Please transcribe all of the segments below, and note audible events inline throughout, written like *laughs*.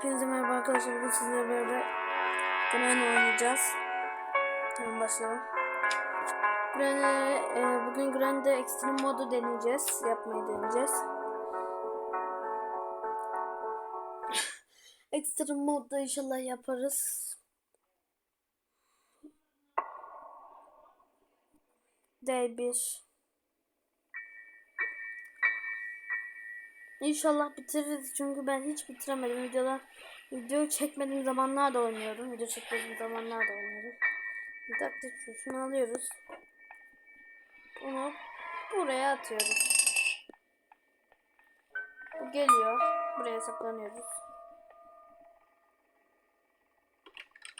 Hepinize merhaba arkadaşlar. Bugün sizlerle beraber Gren oynayacağız. Tamam başlayalım. Gren'e, e, bugün Gren'de ekstrem modu deneyeceğiz. Yapmayı deneyeceğiz. *laughs* ekstrem modda inşallah yaparız. D1 İnşallah bitiririz çünkü ben hiç bitiremedim videoda. Video çekmediğim zamanlarda oynuyorum. Video çekmediğim zamanlarda oynuyorum. Bir dakika şu şunu alıyoruz. Bunu buraya atıyoruz. Bu geliyor. Buraya saklanıyoruz.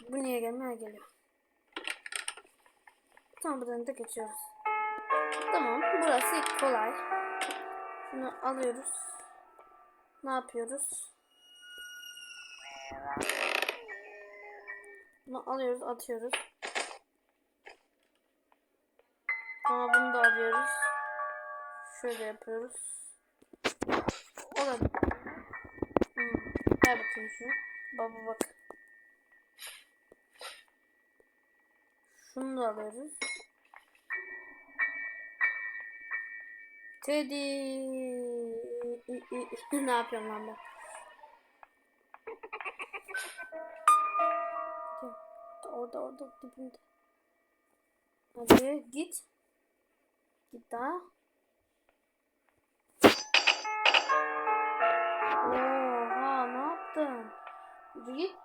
Bu niye gelmiyor? Geliyor. Tamam buradan da geçiyoruz. Tamam burası kolay. Şunu alıyoruz. Ne yapıyoruz? Bunu alıyoruz, atıyoruz. Sonra bunu da alıyoruz. Şöyle yapıyoruz. O da. Hmm. Ver bakayım şunu. Baba bak. Şunu da alıyoruz. Teddy. Ne yapıyorum lan ben? Orada orada dibinde. Hadi git. Git daha. Oha ne yaptın? Yürü git.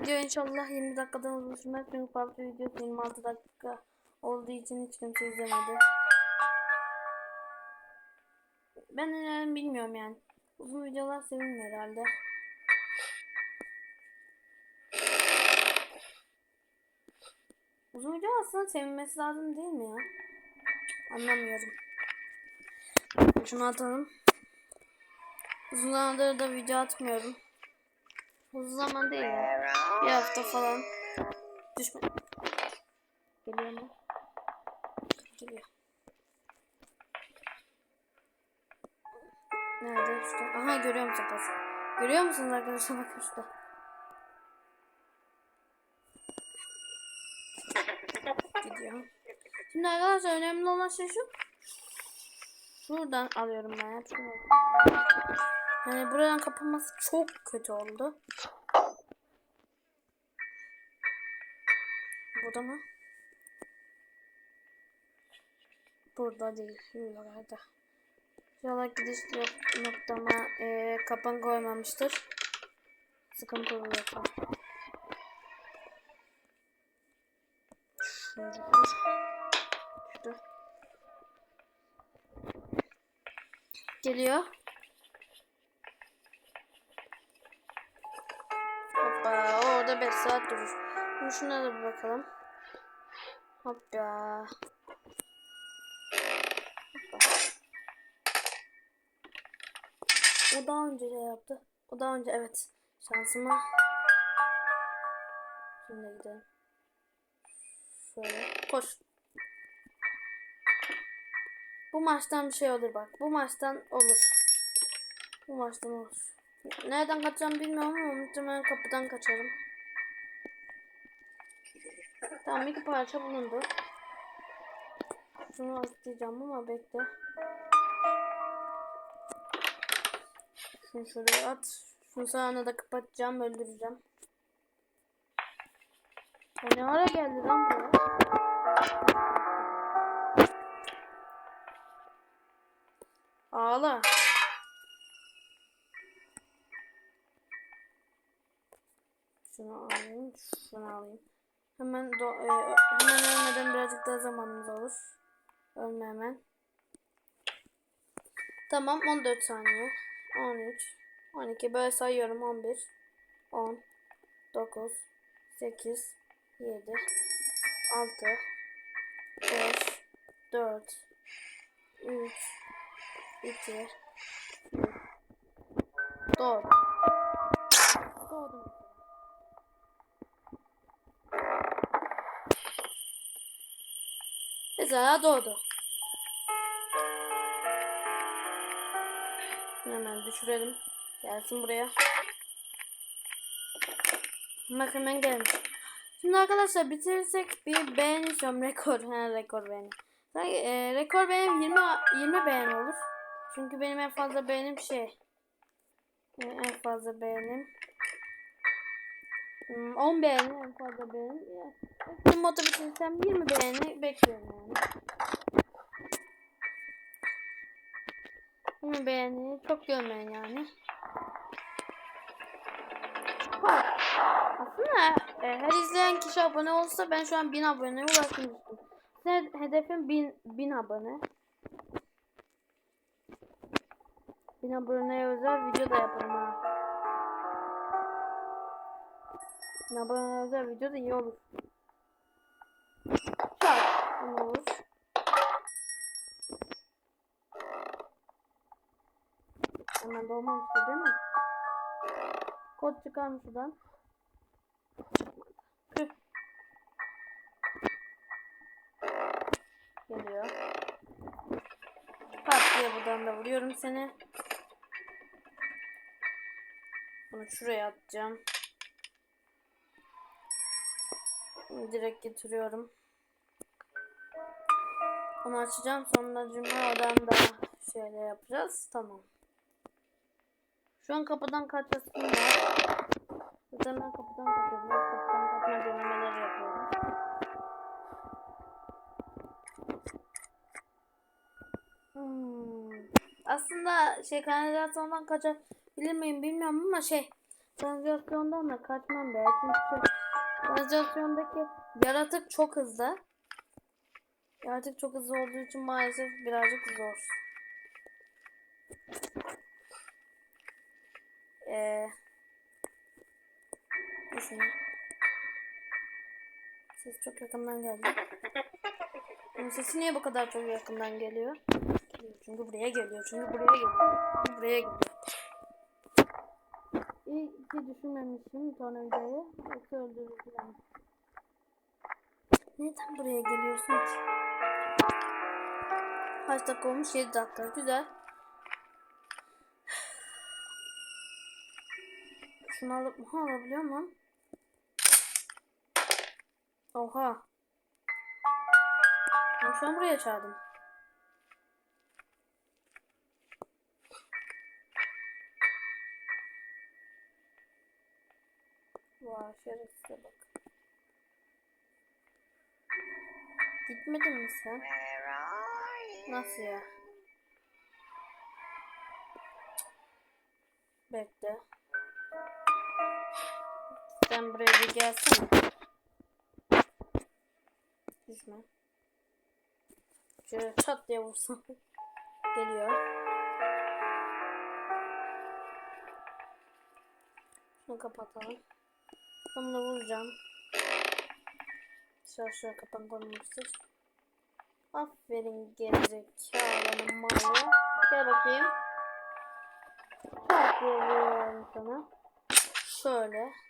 Video inşallah 20 dakikadan uzun sürmez çünkü PUBG videosu 26 dakika olduğu için hiç kimse izlemedi. Ben neden bilmiyorum yani. Uzun videolar sevinmiyor herhalde. Uzun video aslında sevinmesi lazım değil mi ya? Anlamıyorum. Şunu atalım. Uzun zamandır da video atmıyorum. Uzun zaman değil ya. Bir hafta falan. Düşme. Aha görüyorum sopası. Görüyor musunuz arkadaşlar? Bakın şurada. Gidiyor. Şimdi arkadaşlar önemli olan şey şu. Şuradan alıyorum ben. Yani buradan kapanması çok kötü oldu. Burada mı? Burada değil. Şuralarda. İnşallah gidiş noktama e, kapan koymamıştır. Sıkıntı oluyor. Şöyle. Şurada. Geliyor. Hoppa orada 5 saat durur. Şimdi şuna da bir bakalım. Hoppa. O daha önce de yaptı. O daha önce evet. Şansıma. Şimdi gidelim. Şöyle. Koş. Bu maçtan bir şey olur bak. Bu maçtan olur. Bu maçtan olur. Nereden kaçacağım bilmiyorum ama muhtemelen kapıdan kaçarım. Tamam iki parça bulundu. Şunu atlayacağım ama bekle. Şunu şuraya at. Şunu sağına da kapatacağım, öldüreceğim. O ne ara geldi lan bu? Ağla. Şunu alayım, şunu alayım. Hemen do e, hemen ölmeden birazcık daha zamanımız olur. Ölme hemen. Tamam 14 saniye. 13 12 böyle sayıyorum 11 10 9 8 7 6 5 4 3 2 Doğru. Doğdum. Mesela doğdu. Hemen düşürelim. Gelsin buraya. Bak hemen gelmiş. Şimdi arkadaşlar bitirirsek bir beğeni istiyorum. *laughs* Rekor. Ha, rekor beğeni. Sanki, e, rekor beğenim 20, 20 beğeni olur. Çünkü benim en fazla beğenim şey. En fazla beğenim. Hmm, 10 beğeni en fazla beğeni. Ya, Benim modu bitirirsem 20 beğeni bekliyorum yani. 20 beğeni çok görmeyin yani. Aslında e, her izleyen kişi abone olsa ben şu an 1000 aboneye ulaşmıştım. Hedefim 1000, 1000 abone. 1000 aboneye özel video da yaparım ha. 1000 aboneye özel video da iyi olur. Çak. Ama olur. Hemen dolmamıştı değil mi? Kod çıkarmış şuradan. Tüh. Geliyor. Pat diye buradan da vuruyorum seni. Bunu şuraya atacağım. Direkt getiriyorum. Onu açacağım. Sonra cümle oradan da şöyle yapacağız. Tamam. Şu an kapıdan kaçasım var. Zaten ben kapıdan kaçıyorum. Kapıdan kaçma denemeleri yapıyorum. Hmm. Aslında şey kanalizasyondan kaçabilir miyim bilmiyorum ama şey kanalizasyondan da kaçmam be. Çünkü şey, kanalizasyondaki yaratık çok hızlı. Yaratık çok hızlı olduğu için maalesef birazcık zor. Ee, Düşünün. Ses çok yakından geldi. Bunun sesi niye bu kadar çok yakından geliyor? Çünkü buraya geliyor. Çünkü buraya geliyor. Çünkü buraya geliyor. İyi ki düşünmemişim tornavidayı. Yoksa öldürürdüm. Neden buraya geliyorsun ki? Kaç dakika olmuş? 7 dakika. Güzel. Şunu alıp ha, alabiliyor muyum? Oha. Ben şu an buraya çağırdım. Vay şerefsize bak. Gitmedin mi sen? Nasıl ya? Bekle. Sen buraya bir gelsene. Düşme. Şöyle çat diye vursam. Geliyor. Şunu kapatalım. Ben bunu vuracağım. Şöyle şöyle kapan konulmuştur. Aferin gerizekalının malı. Gel bakayım. Çok vuruyorum sana. Şöyle.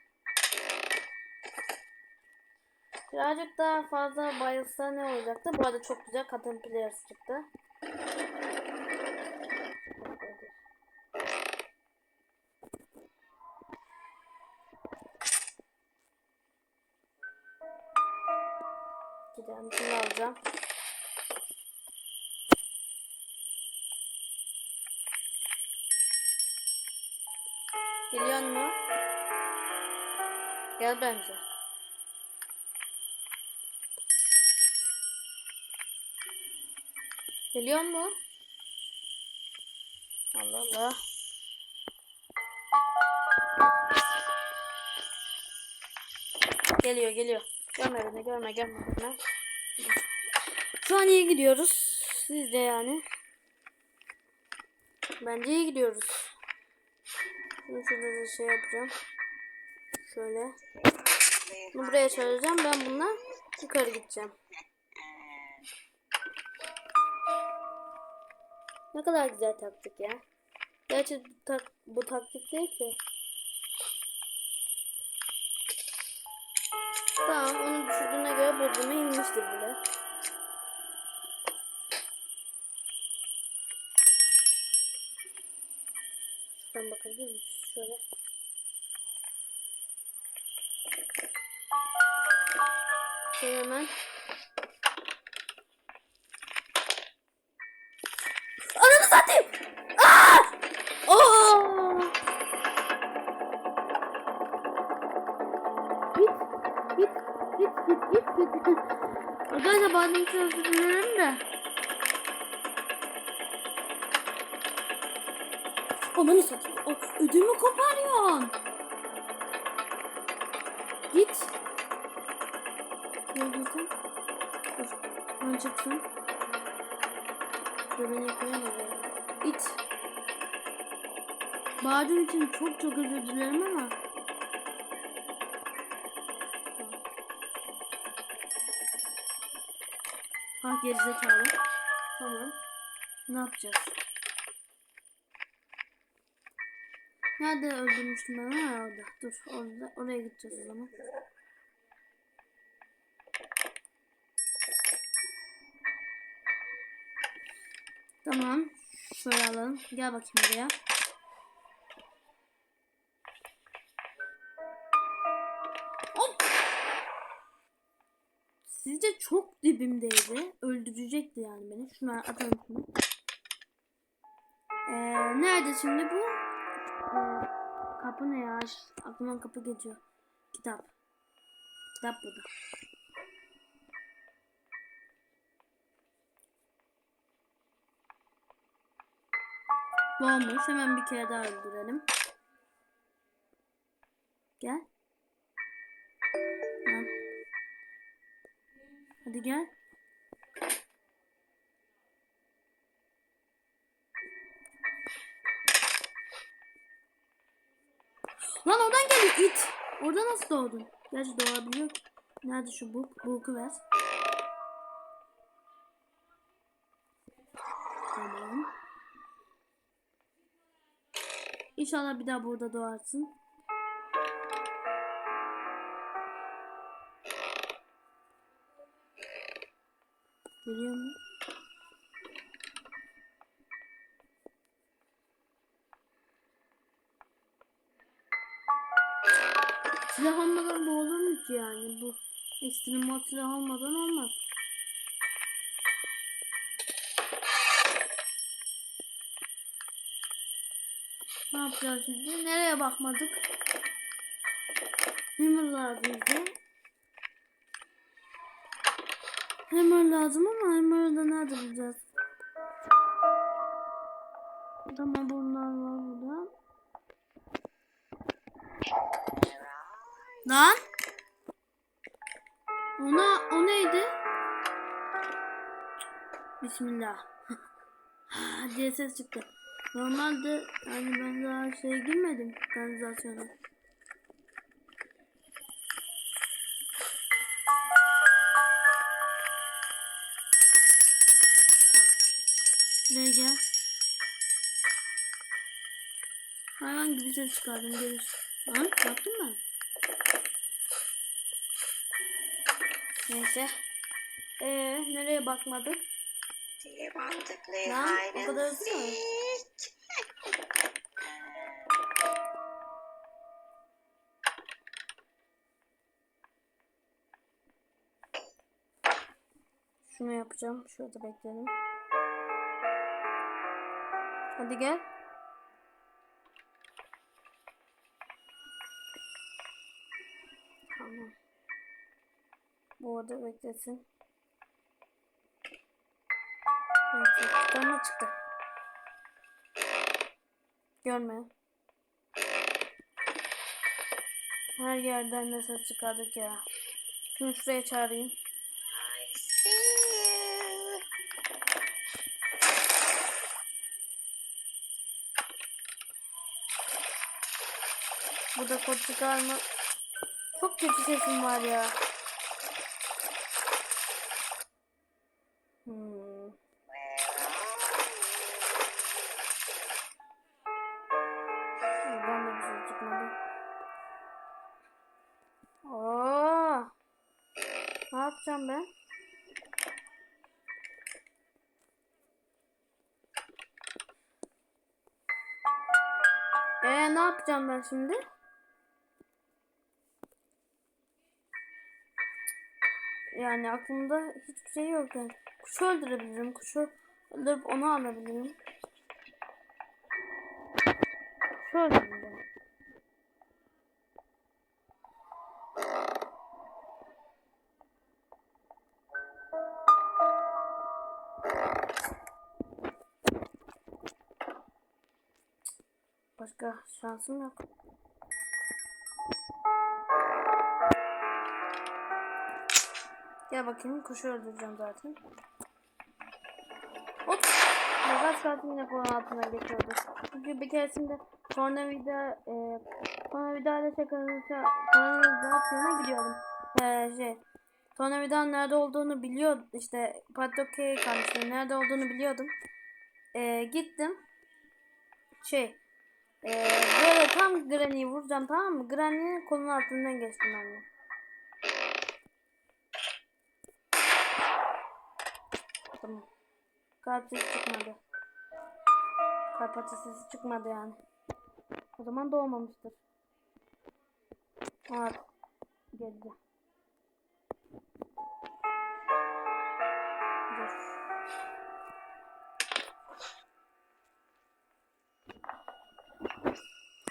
Birazcık daha fazla bayılsa ne olacaktı? Bu arada çok güzel kadın players çıktı. Gidelim şunu alacağım. Geliyor mu? Gel bence. Geliyor mu? Allah Allah. Geliyor geliyor. Görme beni görme görme görme. Şu an iyi gidiyoruz. Siz de yani. Bence iyi gidiyoruz. Şimdi şurada da şey yapacağım. Şöyle. Bunu buraya çağıracağım. Ben bununla yukarı gideceğim. Ne kadar güzel taktik ya. Gerçi bu, tak bu taktik değil ki. Tamam onu düşürdüğüne göre bozulma inmiştir bile. Şuradan bakabilir miyim? Şöyle. Şöyle hemen. Bazen hiç dilerim de. Ananı satayım. O, ödümü koparıyorsun. Git. Gördün Dur. Ben çıksın. Dur beni koyamaz İt. Bağırdığım için çok çok özür dilerim ama. Ha gerizekalı. Tamam. Ne yapacağız? Nerede öldürmüştüm ben? Ha orada. Dur orada. Oraya gideceğiz o zaman. Tamam. Şöyle alalım. Gel bakayım buraya. Dibimdeydi. Öldürecekti yani beni. Şunu atalım şunu. Ee, nerede şimdi bu? Ee, kapı ne ya? Aklıma kapı geçiyor. Kitap. Kitap burada. Bomboş. Hemen bir kere daha öldürelim. Gel. Lan. Hadi gel. Lan oradan geliyor it. Orada nasıl doğdun? Gerçi doğabiliyor. Nerede şu buk? Buku ver. Tamam. İnşallah bir daha burada doğarsın. Geliyor mu? Silah olmadan bu olur mu ki yani bu? Ekstrem mod silah olmadan olmaz. Ne yapacağız şimdi? Nereye bakmadık? Hammer lazım. Hammer lazım ama Hammer'ı da nerede bulacağız? Tamam bunlar var burada. Lan? Ona o neydi? Bismillah. *laughs* diye ses çıktı. Normalde yani ben daha şey girmedim kanalizasyona. Ses çıkardım gelir. Lan yaptım ben. Neyse. Ee, nereye bakmadık? Bir mantıklı Lan, o kadar hızlı mı? Şunu yapacağım. Şurada bekleyelim. Hadi gel. Tamam. Bu orada beklesin. Evet, çıkarma çıktı. Görme. Her yerden de ses çıkardık ya. Şunu şuraya çağırayım. You. Burada kod çıkarma. Çok kötü sesim var ya. Ee ne yapacağım ben şimdi? Yani aklımda hiçbir şey yok yani. Kuşu öldürebilirim. Kuşu öldürüp onu alabilirim. Kuşu öldüreceğim. Başka şansım yok. Gel bakayım kuşu öldüreceğim zaten. Hop. Kaç saatim yine kolon altına geçiyordu. Çünkü bir keresinde tornavida e, tornavida ile şakanızda kanalizasyona gidiyordum. E, şey tornavidanın nerede olduğunu biliyordum. İşte Padokka'ya kalmıştım. Nerede olduğunu biliyordum. E, gittim. Şey e, böyle tam Granny'i vuracağım tamam mı? Granny'nin kolunun altından geçtim ben de. Tamam. Kalp sesi çıkmadı. Kalp sesi çıkmadı yani. O zaman doğmamıştır. Ha, geldi.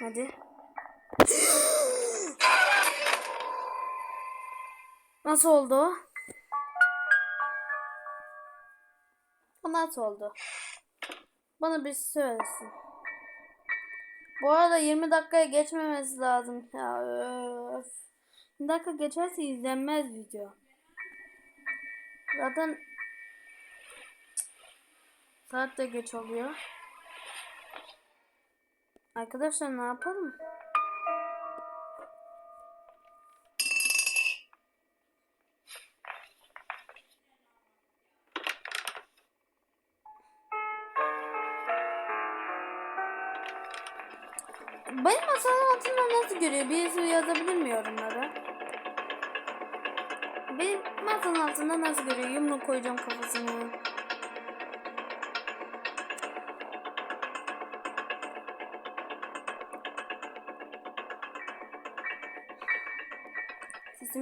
Hadi. Nasıl oldu o? Nasıl oldu? Bana bir söylesin. Bu arada 20 dakikaya geçmemesi lazım. Ya öf. 20 dakika geçerse izlenmez video. Zaten saat de geç oluyor. Arkadaşlar ne yapalım? Benim masanın altında nasıl görüyor? Birisi yazabilir mi yorumlara? Benim masanın altında nasıl görüyor? Yumruk koyacağım kafasını.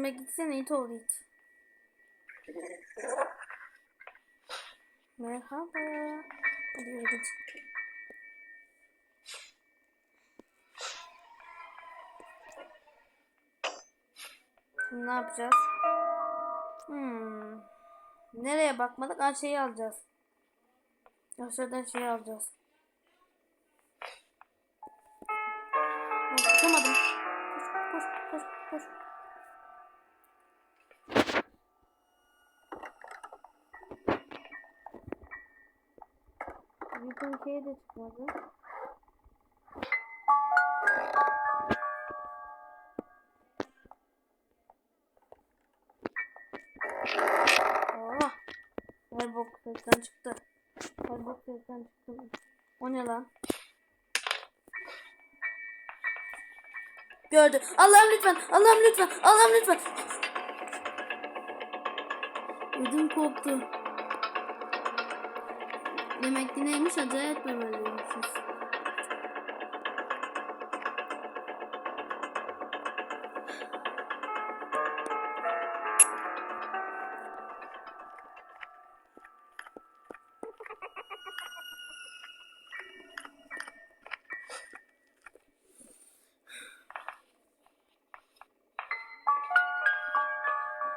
Sesime gitsene it ol it. Merhaba. Hadi. Şimdi ne yapacağız? Hmm. Nereye bakmadık? Aa şeyi alacağız. Aşağıdan şeyi alacağız. Koşamadım. Şey de çıkmadı. Airbox sesten çıktı. Airbox sesten çıktı. O ne lan? Gördü. Allah'ım lütfen. Allah'ım lütfen. Allah'ım lütfen. Ödüm koptu. Demek ki neymiş acele etmemeliymişiz.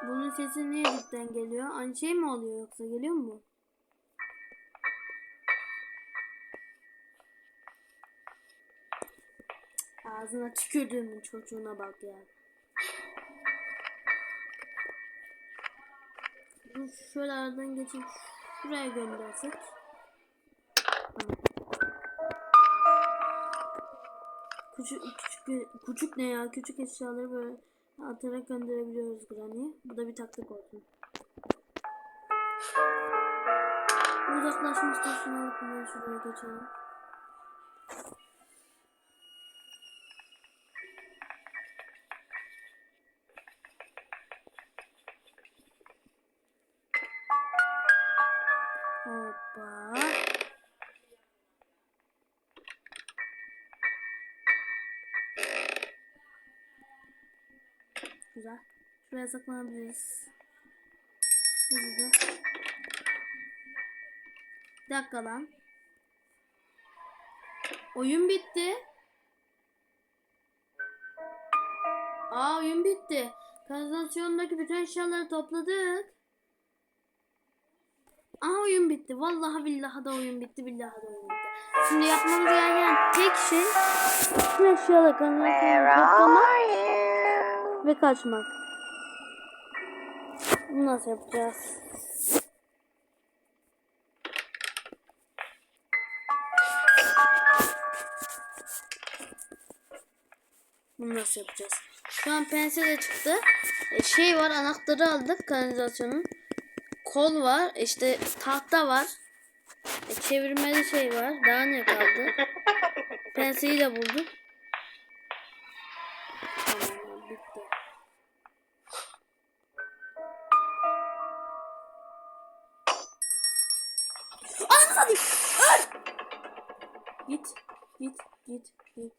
Bunun sesi niye dipten geliyor? Aynı şey mi oluyor yoksa geliyor mu? Ağzına tükürdüğümün çocuğuna bak ya. Dur şöyle aradan geçip şuraya göndersek. Küçük, küçük, küçük ne ya? Küçük eşyaları böyle atarak gönderebiliyoruz Granny'e. Bu da bir taktik olsun. Uzaklaşmıştır. Şunu alıp şuraya geçelim. Güzel. Şuraya saklanabiliriz. Hızlı. Bir dakika lan. Oyun bitti. Aa oyun bitti. Kanalizasyondaki bütün eşyaları topladık. Aha oyun bitti. Vallahi billahi da oyun bitti. Billahi da oyun bitti. Şimdi yapmamız gereken tek şey bütün eşyaları kanalizasyonda Where toplamak? Ve kaçmak. Bunu nasıl yapacağız? Bunu nasıl yapacağız? Şu an pense de çıktı. E, şey var anahtarı aldık kanalizasyonun. Kol var. işte tahta var. E, çevirmeli şey var. Daha ne kaldı? Penseyi de bulduk. Git,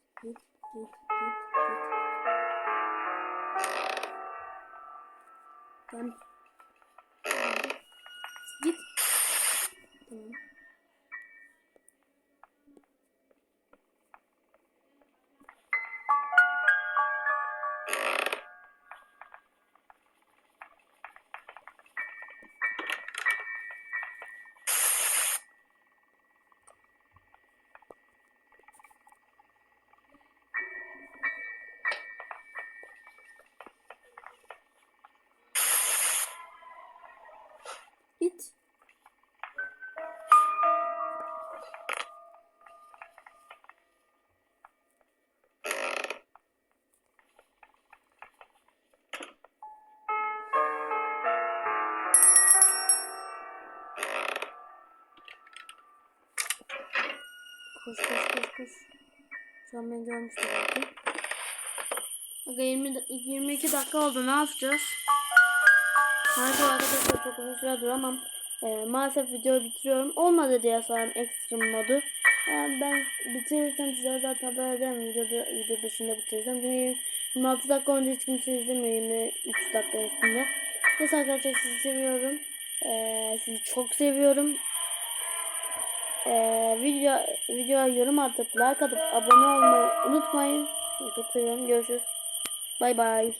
Koş koş koş koş. Şu an beni görmüştü belki. Aga 20, da- 22 dakika oldu ne yapacağız? Maalesef arkadaşlar çok uzun süre duramam. Ee, maalesef videoyu bitiriyorum. Olmadı diye sorarım ekstrem modu. Yani ben bitirirsem size zaten haber ederim. Videoda, video dışında bitirirsem. Çünkü 26 dakika önce hiç kimse izlemiyor 23 dakika üstünde. Neyse arkadaşlar sizi seviyorum. Ee, sizi çok seviyorum. Ee, video videoya yorum atıp like atıp abone olmayı unutmayın. Çok seviyorum. Görüşürüz. Bay bay.